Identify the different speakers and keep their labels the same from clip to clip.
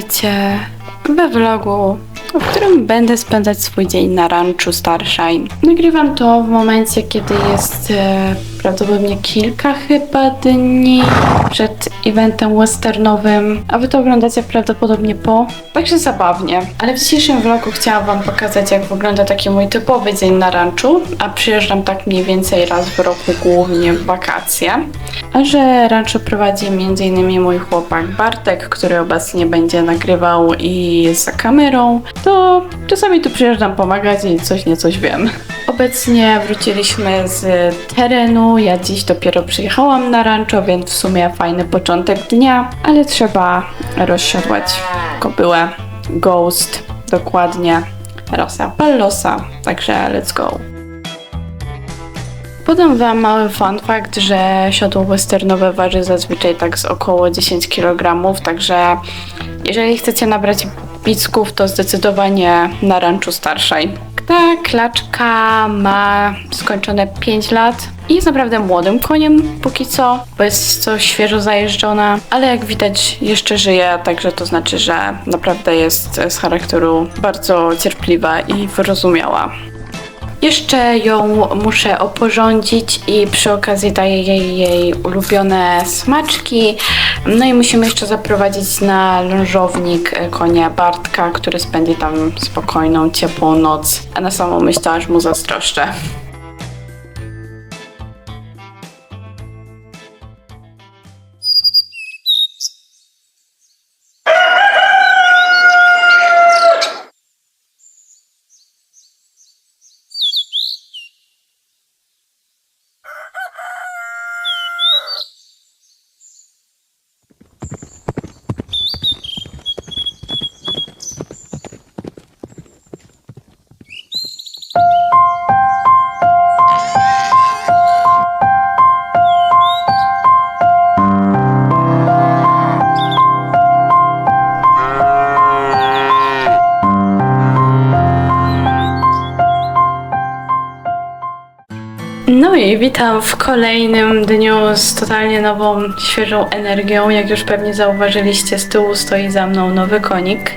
Speaker 1: witajcie we vlogu, w którym będę spędzać swój dzień na ranchu Starshine. Nagrywam to w momencie, kiedy jest e, prawdopodobnie kilka chyba dni przed eventem westernowym, a wy to oglądacie prawdopodobnie po, także zabawnie. Ale w dzisiejszym vlogu chciałam wam pokazać, jak wygląda taki mój typowy dzień na ranchu, a przyjeżdżam tak mniej więcej raz w roku, głównie w wakacje. A że rancho prowadzi m.in. mój chłopak Bartek, który obecnie będzie nagrywał i jest za kamerą, to czasami tu przyjeżdżam pomagać i coś nie coś wiem. Obecnie wróciliśmy z terenu, ja dziś dopiero przyjechałam na rancho, więc w sumie fajny początek dnia, ale trzeba rozsiodłać kobyłę Ghost, dokładnie Rosa Pallosa, także let's go. Podam Wam mały fun fact, że siodło westernowe waży zazwyczaj tak z około 10 kg, także jeżeli chcecie nabrać bicków, to zdecydowanie na ranchu Starshine. Ta klaczka ma skończone 5 lat i jest naprawdę młodym koniem póki co, bo jest co świeżo zajeżdżona, ale jak widać jeszcze żyje, także to znaczy, że naprawdę jest z charakteru bardzo cierpliwa i wyrozumiała. Jeszcze ją muszę oporządzić i przy okazji daję jej jej ulubione smaczki. No i musimy jeszcze zaprowadzić na lążownik konia Bartka, który spędzi tam spokojną, ciepłą noc. A na samą myśl aż mu zazdroszczę. No i witam w kolejnym dniu z totalnie nową, świeżą energią. Jak już pewnie zauważyliście, z tyłu stoi za mną nowy konik.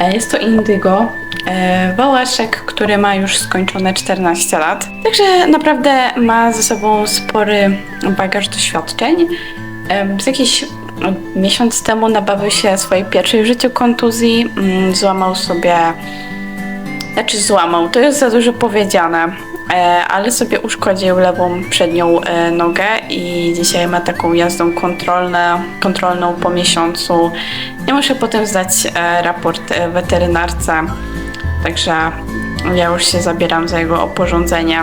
Speaker 1: E, Jest to Indygo, e, wałaszek, który ma już skończone 14 lat. Także naprawdę ma ze sobą spory bagaż doświadczeń. E, Z jakiś miesiąc temu nabawił się swojej pierwszej w życiu kontuzji. Mm, Złamał sobie znaczy złamał, to jest za dużo powiedziane, ale sobie uszkodził lewą przednią e, nogę i dzisiaj ma taką jazdą kontrolne, kontrolną po miesiącu. Ja muszę potem zdać e, raport e, weterynarce, także ja już się zabieram za jego oporządzenie.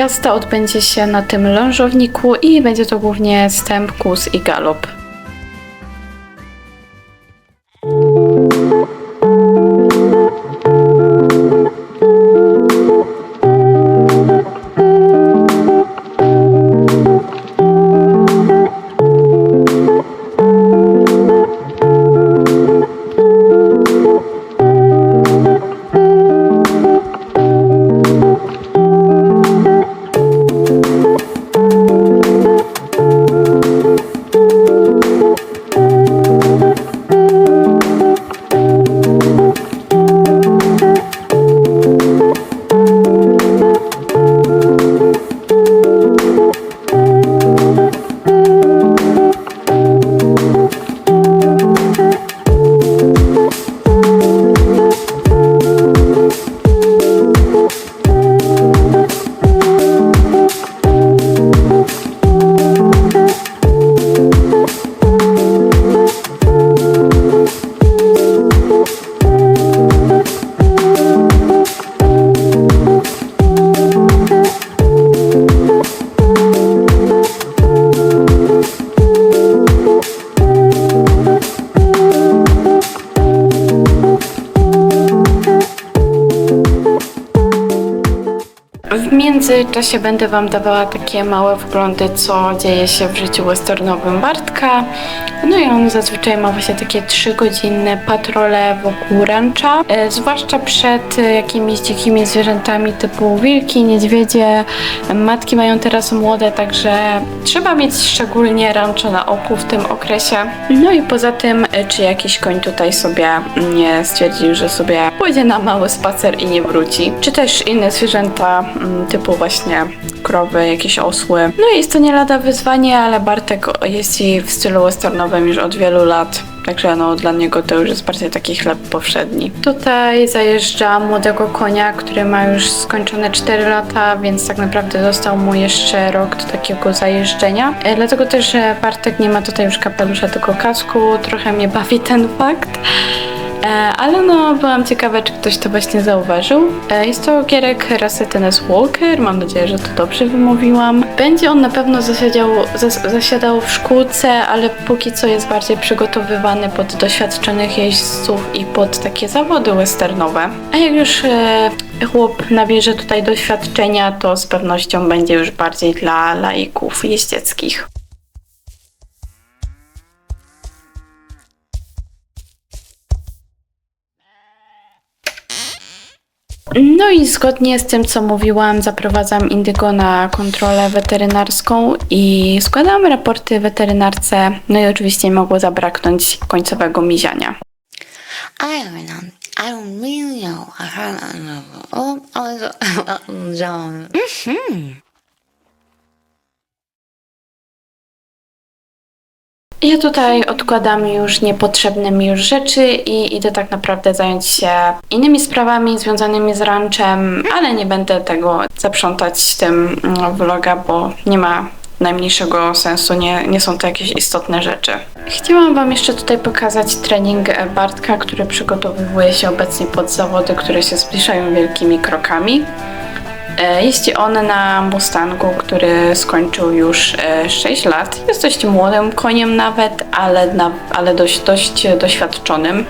Speaker 1: Jazda odbędzie się na tym lążowniku i będzie to głównie stęp, kłus i galop. Międzyczasie będę Wam dawała takie małe wglądy, co dzieje się w życiu westernowym Bartka. No i on zazwyczaj ma właśnie takie trzygodzinne patrole wokół rancha, e, zwłaszcza przed e, jakimiś dzikimi zwierzętami typu wilki, niedźwiedzie. Matki mają teraz młode, także trzeba mieć szczególnie rancho na oku w tym okresie. No i poza tym, e, czy jakiś koń tutaj sobie nie stwierdził, że sobie pójdzie na mały spacer i nie wróci. Czy też inne zwierzęta mm, typu właśnie krowy, jakieś osły. No i jest to nie lada wyzwanie, ale Bartek jeździ w stylu westernowym już od wielu lat. Także no, dla niego to już jest bardziej taki chleb powszedni. Tutaj zajeżdża młodego konia, który ma już skończone 4 lata, więc tak naprawdę został mu jeszcze rok do takiego zajeżdżenia. E, Dlatego też, Bartek nie ma tutaj już kapelusza, tylko kasku. Trochę mnie bawi ten fakt. E, ale no, byłam ciekawa, czy ktoś to właśnie zauważył. E, jest to gierek rasy Tennis Walker, mam nadzieję, że to dobrze wymówiłam. Będzie on na pewno zasiadał, zas, zasiadał w szkółce, ale póki co jest bardziej przygotowywany pod doświadczonych jeźdźców i pod takie zawody westernowe. A jak już e, chłop nabierze tutaj doświadczenia, to z pewnością będzie już bardziej dla laików jeździeckich. No i zgodnie z tym, co mówiłam, zaprowadzam Indygo na kontrolę weterynarską i składam raporty weterynarce. No i oczywiście nie mogło zabraknąć końcowego miziania.
Speaker 2: I don't know. I don't know.
Speaker 1: Ja tutaj odkładam już niepotrzebne mi już rzeczy i idę tak naprawdę zająć się innymi sprawami związanymi z ranchem, ale nie będę tego zaprzątać tym mm, vloga, bo nie ma najmniejszego sensu, nie, nie są to jakieś istotne rzeczy. Chciałam Wam jeszcze tutaj pokazać trening Bartka, który przygotowuje się obecnie pod zawody, które się zbliżają wielkimi krokami. E, Jeździ on na Mustangu, który skończył już e, 6 lat. Jest dość młodym koniem nawet, ale, na, ale dość, dość doświadczonym.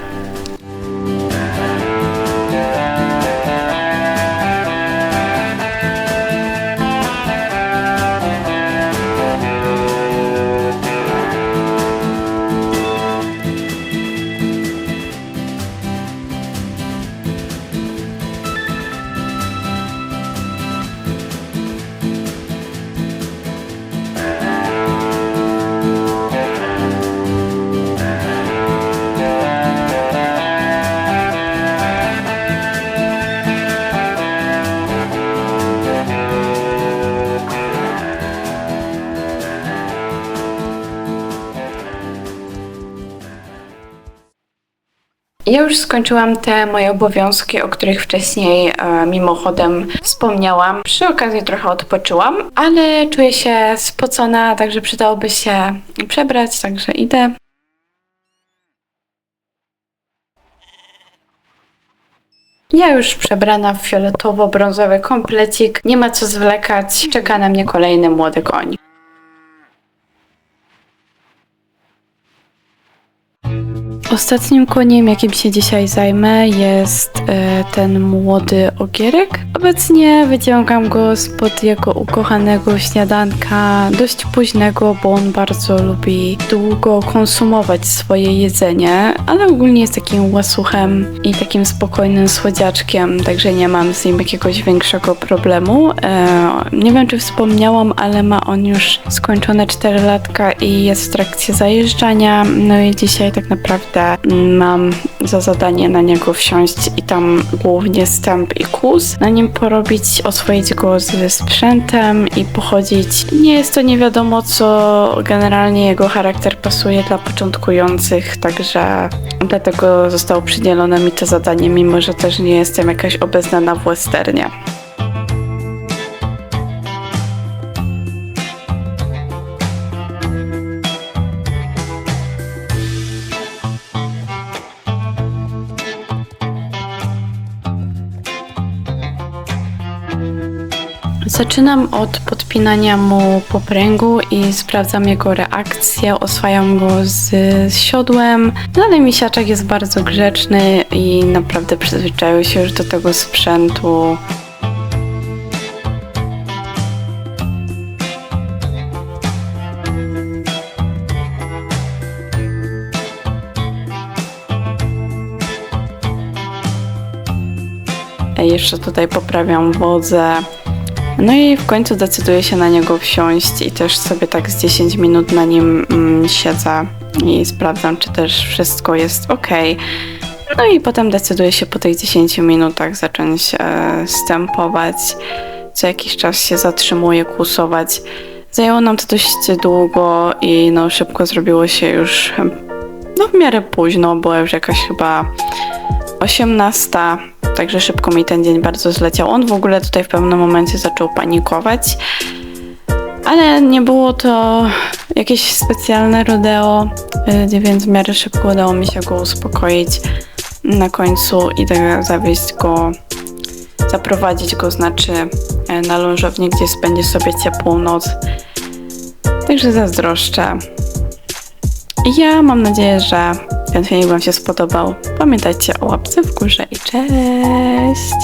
Speaker 1: Ja już skończyłam te moje obowiązki, o których wcześniej e, mimochodem wspomniałam. Przy okazji trochę odpoczyłam, ale czuję się spocona, także przydałoby się przebrać, także idę. Ja już przebrana w fioletowo-brązowy komplecik, nie ma co zwlekać, czeka na mnie kolejny młody koń. Ostatnim koniem, jakim się dzisiaj zajmę, jest e, ten młody ogierek. Obecnie wyciągam go spod jego ukochanego śniadanka, dość późnego, bo on bardzo lubi długo konsumować swoje jedzenie, ale ogólnie jest takim łasuchem i takim spokojnym słodziaczkiem, także nie mam z nim jakiegoś większego problemu. E, nie wiem, czy wspomniałam, ale ma on już skończone 4 latka i jest w trakcie zajeżdżania. No i dzisiaj tak naprawdę mam za zadanie na niego wsiąść i tam głównie stęp i kłus. Na nim porobić, oswoić go ze sprzętem i pochodzić. Nie jest to nie wiadomo co, generalnie jego charakter pasuje dla początkujących, także dlatego zostało przydzielone mi to zadanie, mimo że też nie jestem jakaś obeznana w westernie. Zaczynam od podpinania mu popręgu i sprawdzam jego reakcję, oswajam go z, z siodłem. Dany misiaczek jest bardzo grzeczny i naprawdę przyzwyczaił się już do tego sprzętu. Jeszcze tutaj poprawiam wodę. No i w końcu decyduję się na niego wsiąść i też sobie tak z 10 minut na nim mm, siedzę i sprawdzam, czy też wszystko jest ok. No i potem decyduję się po tych 10 minutach zacząć e, stępować. Co jakiś czas się zatrzymuję, kłusować. Zajęło nam to dość długo i no szybko zrobiło się już no w miarę późno, była już jakaś chyba 18, także szybko mi ten dzień bardzo zleciał. On w ogóle tutaj w pewnym momencie zaczął panikować, ale nie było to jakieś specjalne rodeo, y, więc w miarę szybko udało mi się go uspokoić na końcu i zawieźć go, zaprowadzić go znaczy e, na lążownię, gdzie spędzi sobie ciepłą noc. Także zazdroszczę. Ja mam nadzieję, że ten filmik Wam się spodobał. Pamiętajcie o łapce w górze i cześć!